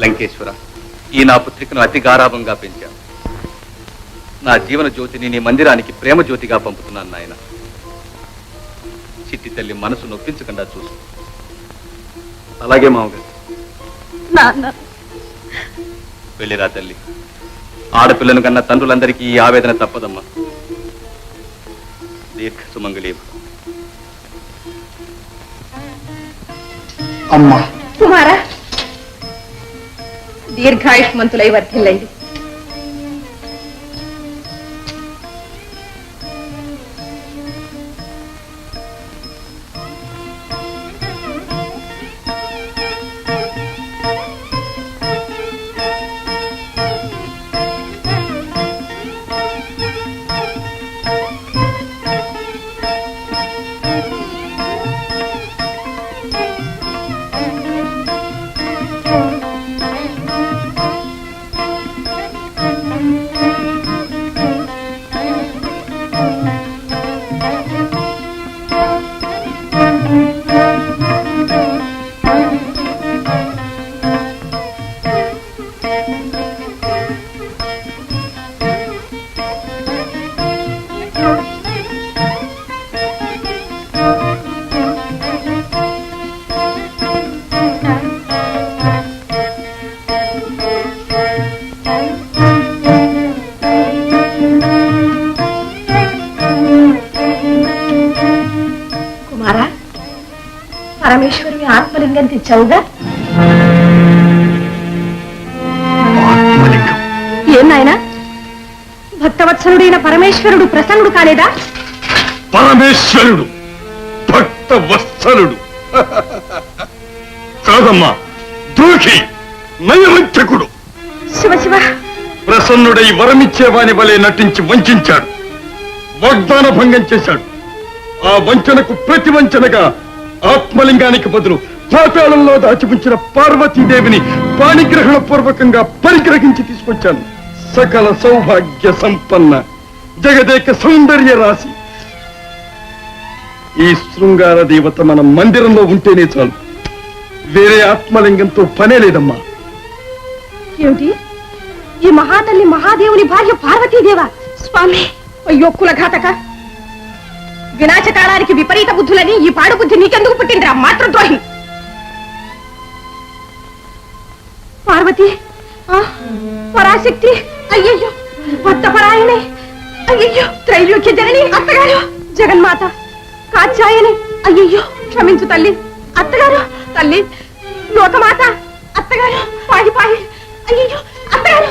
లంకేశ్వర ఈ నా పుత్రికను అతి గారాభంగా పెంచాను. నా జీవన జ్యోతిని నీ మందిరానికి ప్రేమ జ్యోతిగా పంపుతున్నాను నాయన. చిట్టి తల్లి మనసు నొప్పించకుండా చూసు అలాగే మామగారు. వెళ్ళిరా తల్లి. ఆడపిల్లను కన్నా తండ్రులందరికీ ఈ ఆవేదన తప్పదమ్మా. దీర్ఘ సుమంగళీ. అమ్మా. కుమారా. దీర్ఘాయుష్మంతులై వర్ధిల్లండి. పరమేశ్వరుని ఆత్మలింగం తెచ్చావుగా? ఏం నాయనా? భక్తవత్సలుడైన పరమేశ్వరుడు ప్రసన్నుడు కాలేదా? పరమేశ్వరుడు భక్త వత్సలుడు కాదమ్మా దూకి నయవంచకుడు. శివ శివ. ప్రసన్నుడై వరమిచ్చేవాని వలె నటించి వంచాడు. వాగ్దాన భంగం చేశాడు. ఆ వంచనకు ప్రతి వంచనగా ఆత్మలింగానికి బదులు పాతాళంలో దాచిపుంచిన పార్వతీదేవిని పాణిగ్రహణ పూర్వకంగా పరిగ్రహించి తీసుకొచ్చాను. సకల సౌభాగ్య సంపన్న జగదేక సౌందర్య రాశి. ఈ శృంగార దేవత మన మందిరంలో ఉంటేనే చాలు. వేరే ఆత్మలింగంతో పనే లేదమ్మా. ఏమిటి? ఈ మహాతల్లి మహాదేవుని భార్య పార్వతీదేవ? స్వామి అయ్యో కులఘాతక! వినాశకాలానికి విపరీత బుద్ధులని ఈ పాడు బుద్ధి నీకెందుకు పుట్టిందిరా? మాతృద్రోహి! పార్వతి! ఆ, పరాశక్తి! అయ్యయ్యో! భక్తపరాయణి అయ్యయ్యో! త్రైలోక్య జనని అత్తగారు! జగన్మాత! కాచాయని అయ్యయ్యో! క్షమించు తల్లి! అత్తగారు! తల్లి! లోకమాత! అత్తగారు! పాడి పాయి! అయ్యయ్యో! అత్తగారు!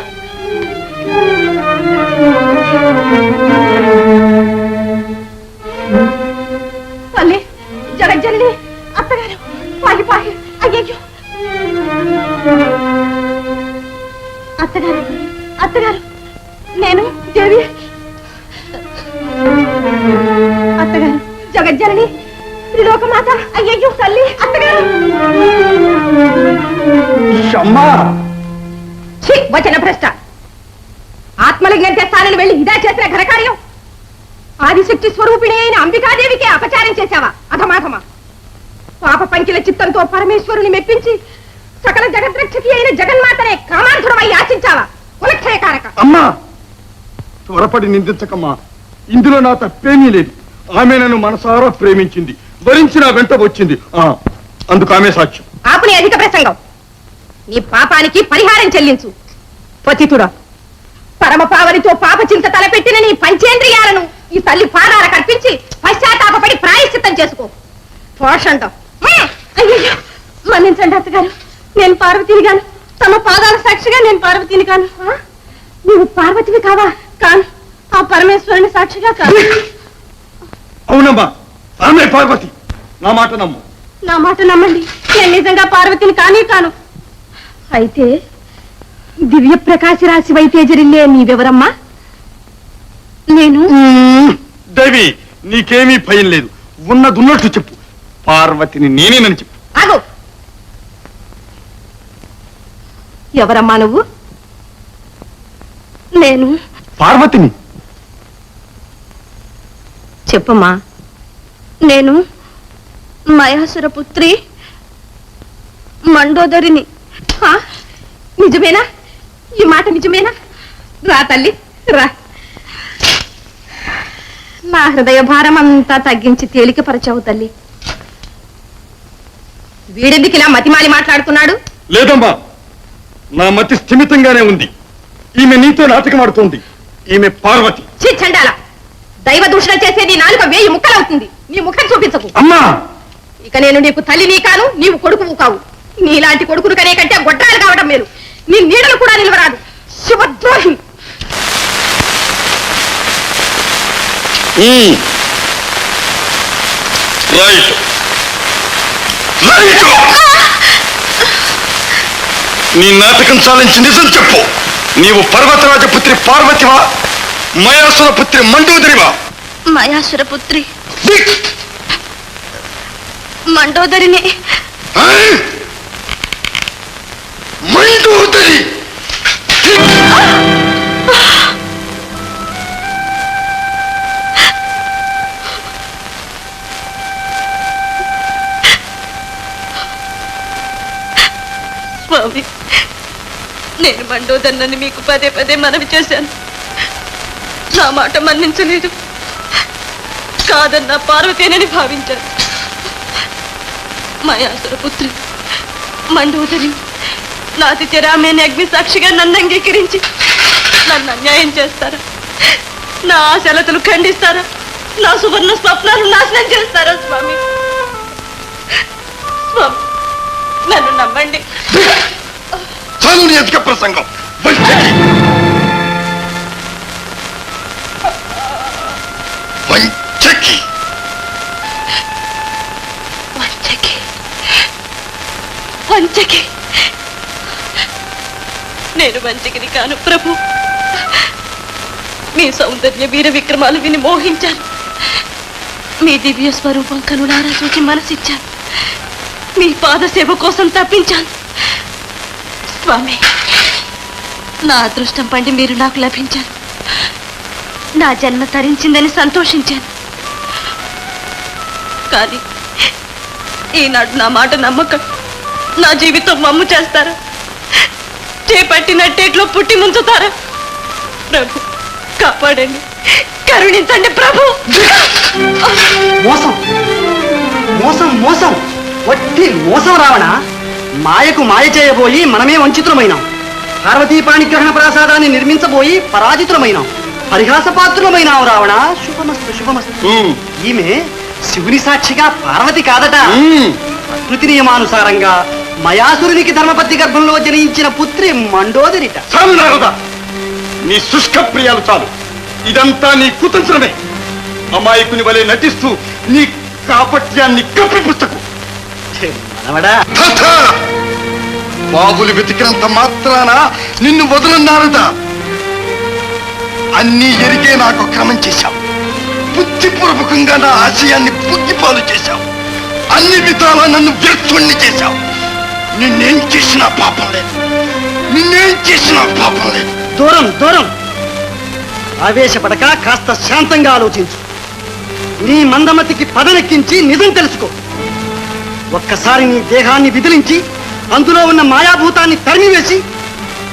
జగజ్జల్లి అత్తగారు పాగి పాగి అయ్యయ్యో. అత్తగారు అత్తగారు నేను దేవి. అత్తగారు జగజ్జనని త్రిలోకమాత. అయ్యయ్యో తల్లి అత్తగారు. ఛీ, వచన భ్రష్ట ఆత్మలింగం తెస్తానని వెళ్ళి ఇదా చేసిన ఘనకార్యం. ఆదిశక్తి స్వరూపిణి అయిన అంబికాదేవికి అపచారం పాప పంకిల చిత్తంతో పరమేశ్వరుని మెప్పించి సకల జగద్రక్షకి అయిన జగన్మాతనే కామాంధురమై యాచించావా కులక్షయకారక అమ్మా త్వరపడి నిందించకమ్మా. ఇందులో నా తప్పేమీ లేదు. ఆమె నన్ను మనసారా ప్రేమించింది. భరించి నా వెంట వచ్చింది. ఆ, అందుకు ఆమె సాక్ష్యం. ఆపుని అధిక ప్రసంగం. నీ పాపానికి పరిహారం చెల్లించు. పతితుడా పరమ పావనితో పాప చింత తలపెట్టిన నీ పంచేంద్రియాలను ఈ తల్లి పాదాల కల్పించి పశ్చాత్తాపడి ప్రాయశ్చిత్తం చేసుకో. పోషంట మన్నించండి అత్తగారు. నేను పార్వతిని గాను తమ పాదాల సాక్షిగా నేను పార్వతిని కాను ఆ? నీవు పార్వతివి కావా? కాను ఆ పరమేశ్వరుని సాక్షిగా కాను. అవునమ్మా ఆమె పార్వతి. నా మాట నమ్ము. నా మాట నమ్మండి. నేను నిజంగా పార్వతిని కానీ కాను. అయితే దివ్య ప్రకాశ రాశి వైతేజరిల్లే నీవెవరమ్మా నేను? దేవి నీకేమీ భయం లేదు. ఉన్నదున్నట్టు చెప్పు. పార్వతిని నేనేనని చెప్పు. ఆగు. ఎవరమ్మా నువ్వు? నేను. పార్వతిని. చెప్పమ్మా. నేను మయాసుర పుత్రి మండోదరిని. ఆ? నిజమేనా? ఈ మాట నిజమేనా? రా తల్లి రా. నా హృదయ భారం అంతా తగ్గించి తేలికపరచావు తల్లి. వీడెందుకు ఇలా మతిమాలి మాట్లాడుతున్నాడు? లేదమ్మా. నా మతి స్థిమితంగానే ఉంది. ఈమె నీతో నాటకం ఆడుతోంది. ఈమె పార్వతి. చండాల. దైవ దూషణ చేసే నీ నాలుక వేయి ముక్కలవుతుంది. నీ ముఖం చూపించకు. అమ్మా! ఇక నేను నీకు తల్లిని కాను నీవు కొడుకువు కావు. నీలాంటి కొడుకును కనే కంటే గొడ్రాలు కావడం మేలు. నీ నీడలు కూడా నిలవరాదు. శుభద్రోహి. రైట్. రైట్ నీ నాటకం చాలించి నిజం చెప్పు. నీవు పర్వతరాజ పుత్రి పార్వతివా? మయాసుర పుత్రి మండోదరివా? మయాసుర పుత్రి. మండోదరిని. మండోదరి నేను మండోదన్నని మీకు పదే పదే మనవి చేశాను. నా మాట మన్నించలేదు. కాదన్న పార్వతేనని భావించాను. మయాసుర పుత్రి మండోదరి నాది చెరామేని అగ్ని సాక్షిగా నన్ను అంగీకరించి నన్ను అన్యాయం చేస్తారా? నా ఆశలతలు ఖండిస్తారా? నా సువర్ణ స్వప్నాలు నాశనం చేస్తారా స్వామి? స్వామి నన్ను నమ్మండి. చాలు ఎదుక ప్రసంగం. వంచకి వంచకి. వంచకి. వంచకి. నేను వంచకిని కాను ప్రభు. మీ సౌందర్య వీర విక్రమాలు విని మోహించాను. మీ దివ్య స్వరూపం కనులారా చూచి మనసిచ్చాను. మీ పాద సేవ కోసం తప్పించాను. స్వామి. నా అదృష్టం పండి మీరు నాకు లభించారు. నా జన్మ తరించిందని సంతోషించాను. కానీ ఈనాడు నా మాట నమ్మకం. నా జీవితం మమ్ము చేస్తారా? చేపట్టినట్టేట్లో పుట్టి ముంచుతారా? ప్రభు కాపాడండి. కరుణించండి ప్రభు. మోసం. మోసం మోసం. వట్టి మోసం రావణా? మాయకు మాయ చేయబోయి మనమే వంచితులమైనాం. పార్వతీ పాణిగ్రహణ ప్రసాదాన్ని నిర్మించబోయి పరాజితులమైనాం. పరిహాసపాత్రులమైనాం రావణ. శుభమస్తు శుభమస్తు. ఈమె శివుని సాక్షిగా పార్వతి కాదట. ప్రకృతి నియమానుసారంగా మయాసురునికి ధర్మపతి గర్భంలో జనించిన పుత్రి మండోదరిట. నీ శుష్క ప్రియాలు చాలు. ఇదంతా నీ కుతంత్రమే. అమాయకుని వలె నటిస్తూ నీ కాపట్యాన్ని కప్పి పుస్తకు ఛే, మనవడా. బాబులు వెతికినంత మాత్రాన నిన్ను వదలన్నారదా అన్నీ ఎరిగే నాకు క్రమం చేశావు. బుద్ధిపూర్వకంగా నా ఆశయాన్ని బుద్ధిపాలు చేశావు. అన్ని విధాలా నన్ను వ్యర్థుణ్ణి చేశావు. నిన్నేం చేసినా పాపం లేదు. నిన్నేం చేసినా పాపం లేదు. దూరం దూరం. ఆవేశపడక కాస్త శాంతంగా ఆలోచించు. నీ మందమతికి పదనెక్కించి నిజం తెలుసుకో. ఒక్కసారి నీ దేహాన్ని విదిలించి అందులో ఉన్న మాయాభూతాన్ని తరిమివేసి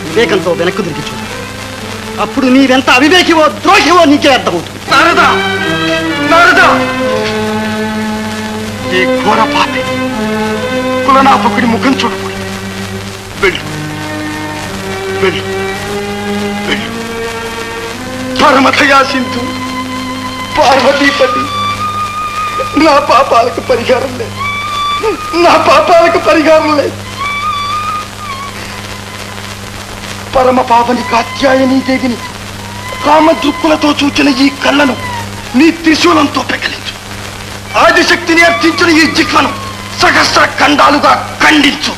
వివేకంతో వెనక్కు తిరిగి చూడు అప్పుడు నీవెంత అవివేకివో ద్రోహివో నీకే అర్థమవుతుంది. నారదా! నారదా! ఈ ఘోర పాపి కులనాపకుడి ముఖం చూడకూడదు వెళ్ళు. వెళ్ళు. వెళ్ళు. పరమథయా సింధు పార్వతీపతి నా పాపాలకు పరిహారం లేదు. నా పాపాలకు పరిహారం లేదు. పరమ పావని కాత్యాయని దేవిని కామదృక్కులతో చూచిన ఈ కళ్ళను నీ త్రిశూలంతో పెకలించు. ఆదిశక్తిని అర్థించిన ఈ జిహ్వను సహస్ర ఖండాలుగా ఖండించు.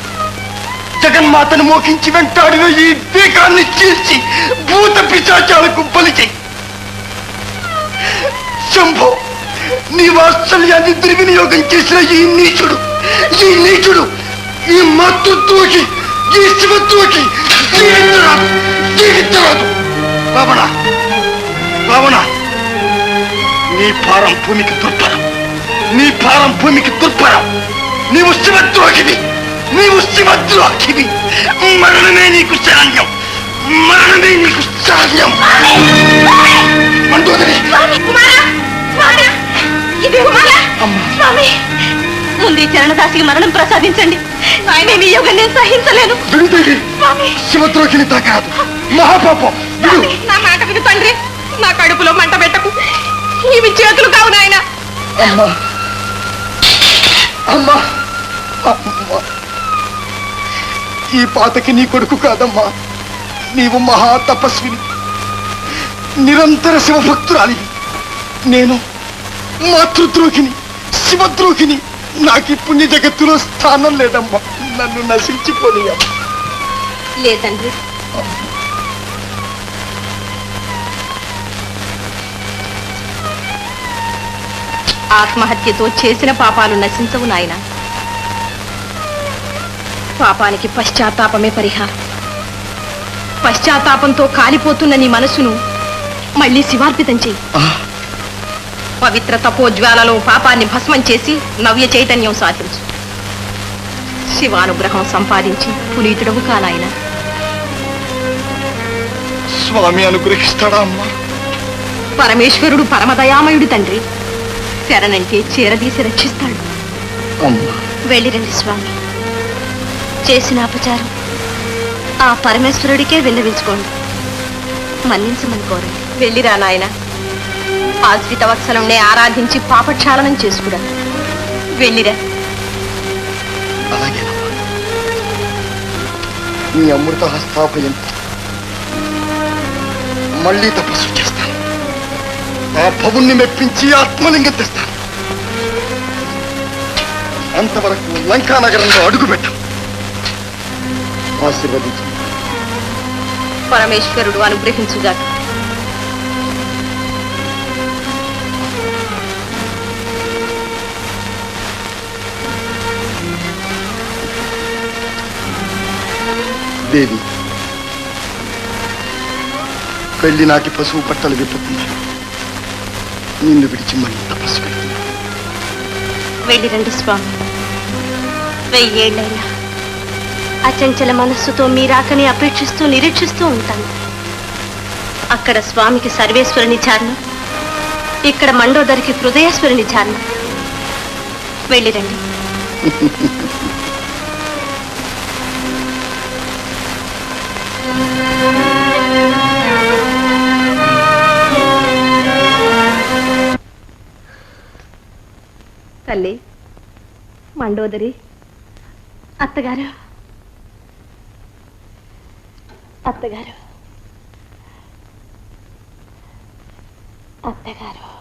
జగన్మాతను మోకించి వెంటాడిన ఈ దీకాన్ని చీల్చి భూత పిశాచాలకు బలి చేయి. శంభో నీ వాత్సల్యాన్ని దుర్వినియోగం చేసిన ఈ నీచుడు ఈ నీచుడు ఈ మత్తు దూకి ఈ శివద్రోకి జీవించరాదు రావణ రావణ నీ భారం భూమికి దుర్భరం. నీ భారం భూమికి దుర్భరం. నీవు శివద్రోహివి నీవు శివద్రోహివి మరణమే నీకు శరణ్యం. మరణమే నీకు శరణ్యం. మండోదరి కుమారా ముందు ఈ చరణదాసికి మరణం ప్రసాదించండి. ఆయన మీ యోగం నేను సహించలేను. శివద్రోహిని తాకాదు. మహాపాపం. నా మాట విను తండ్రి. నా కడుపులో మంట పెట్టకు. ఇవి చేతులు కావు నాయన. అమ్మా. అమ్మా. అమ్మా. ఈ పాతకి నీ కొడుకు కాదమ్మా. నీవు మహా తపస్విని. నిరంతర శివభక్తురాలి. నేను మాతృద్రోహిని శివద్రోహిని. నాకు ఈ పుణ్య జగత్తులో స్థానం లేదమ్మా. నన్ను నశించిపోనీయమ్మా లేదండి. ఆత్మహత్యతో చేసిన పాపాలు నశించవు నాయన. పాపానికి పశ్చాత్తాపమే పరిహారం. పశ్చాత్తాపంతో కాలిపోతున్న నీ మనసును మళ్ళీ శివార్పితం చెయ్యి. పవిత్ర తపోజ్వాలలో పాపాన్ని భస్మం చేసి నవ్య చైతన్యం సాధించు. శివానుగ్రహం సంపాదించి పునీతుడవు కానాయన స్వామి అనుగ్రహిస్తాడా అమ్మా? పరమేశ్వరుడు పరమదయామయుడు తండ్రి. శరణంటే చీరదీసి రక్షిస్తాడు. అమ్మా. వెళ్ళిరండి స్వామి. చేసిన అపచారం ఆ పరమేశ్వరుడికే విన్నవించుకోండి. మన్నించమని కోరండి. వెళ్ళిరా నాయన. ఆశ్రిత వత్సలంనే ఆరాధించి పాపక్షాళనం చేసుకురా. వెళ్ళిరా. నీ అమృత హస్తాభయంతో మళ్ళీ తపస్సు చేస్తాను. ఆ భవుణ్ణి మెప్పించి ఆత్మలింగం తెస్తాను. అంతవరకు లంకా నగరంలో అడుగుపెట్టాం ఆశీర్వదించు. పరమేశ్వరుడు అనుగ్రహించుగాక. దేవి. పెళ్ళి నాటి పశువు బట్టలు విప్పుతుంది నిన్ను విడిచి మళ్ళీ తపస్సు పెడుతుంది వెళ్ళిరండి స్వామి. వెయ్యేళ్ళైనా అచంచల మనస్సుతో మీ రాకని అపేక్షిస్తూ నిరీక్షిస్తూ ఉంటాను. అక్కడ స్వామికి సర్వేశ్వరుని చారణ ఇక్కడ మండోదరికి హృదయేశ్వరుని చారణ. వెళ్ళిరండి మండోదరి అత్తగారు. అత్తగారు. అత్తగారు.